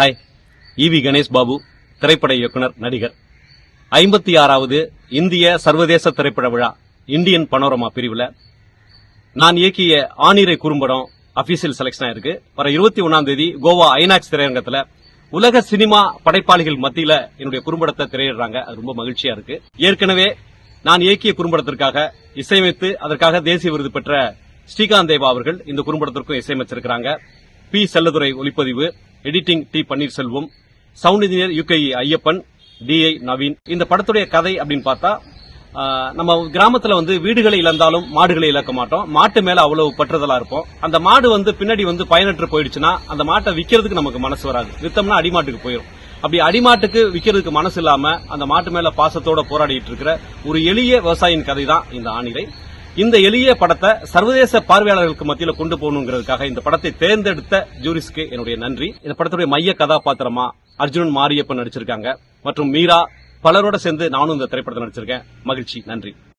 Hi. இவி கணேஷ் பாபு திரைப்பட இயக்குனர் நடிகர். ஐம்பத்தி ஆறாவது இந்திய சர்வதேச திரைப்பட விழா இந்தியன் பனோரமா பிரிவில். நான் இயக்கிய ஆனிரை குறும்படம் அபிஷியல் செலெக்ஷன் ஆயிருக்கு. வர இருபத்தி ஒன்னாம் தேதி கோவா ஐநாக்ஸ் திரையரங்கத்தில் உலக சினிமா படைப்பாளிகள் மத்தியில் என்னுடைய குறும்படத்தை திரையிடுறாங்க. அது ரொம்ப மகிழ்ச்சியா இருக்கு. ஏற்கனவே நான் இயக்கிய குறும்படத்திற்காக இசையமைத்து அதற்காக தேசிய விருது பெற்ற ஸ்ரீகாந்த் தேவா அவர்கள் இந்த குறும்படத்திற்கும் இசையமைச்சிருக்கிறாங்க. பி செல்லதுரை ஒளிப்பதிவு editing T Panneerselvam sound engineer UK Ayyappan DI Naveen. இந்த படத்துடைய கதை அப்படின்னு பார்த்தா நம்ம கிராமத்துல வந்து வீடுகளை இழந்தாலும் மாடுகளை இழக்க மாட்டோம். மாட்டு மேல அவ்வளவு பற்றுதலா இருப்போம். அந்த மாடு வந்து பின்னாடி வந்து பயனற்று போயிடுச்சுன்னா அந்த மாட்டை விற்கிறதுக்கு நமக்கு மனசு வராது. வித்தம்னா அடிமாட்டுக்கு போயிடும் அப்படி அடிமாட்டுக்கு விற்கிறதுக்கு மனசு இல்லாம அந்த மாட்டு மேல பாசத்தோட போராடிட்டு இருக்கிற ஒரு எளிய விவசாயியின் கதை தான் இந்த ஆணிரை இந்த எளிய படத்தை சர்வதேச பார்வையாளர்களுக்கு மத்தியில கொண்டு போகணுங்கிறதுக்காக இந்த படத்தை தேர்ந்தெடுத்த ஜூரிஸ்க்கு என்னுடைய நன்றி. இந்த படத்துடைய மைய கதாபாத்திரமா அர்ஜுனன் மாரியப்பன் நடிச்சிருக்காங்க. மற்றும் மீரா பலரோட சேர்ந்து நானும் இந்த திரைப்படத்தை நடிச்சிருக்கேன். மகிழ்ச்சி. நன்றி.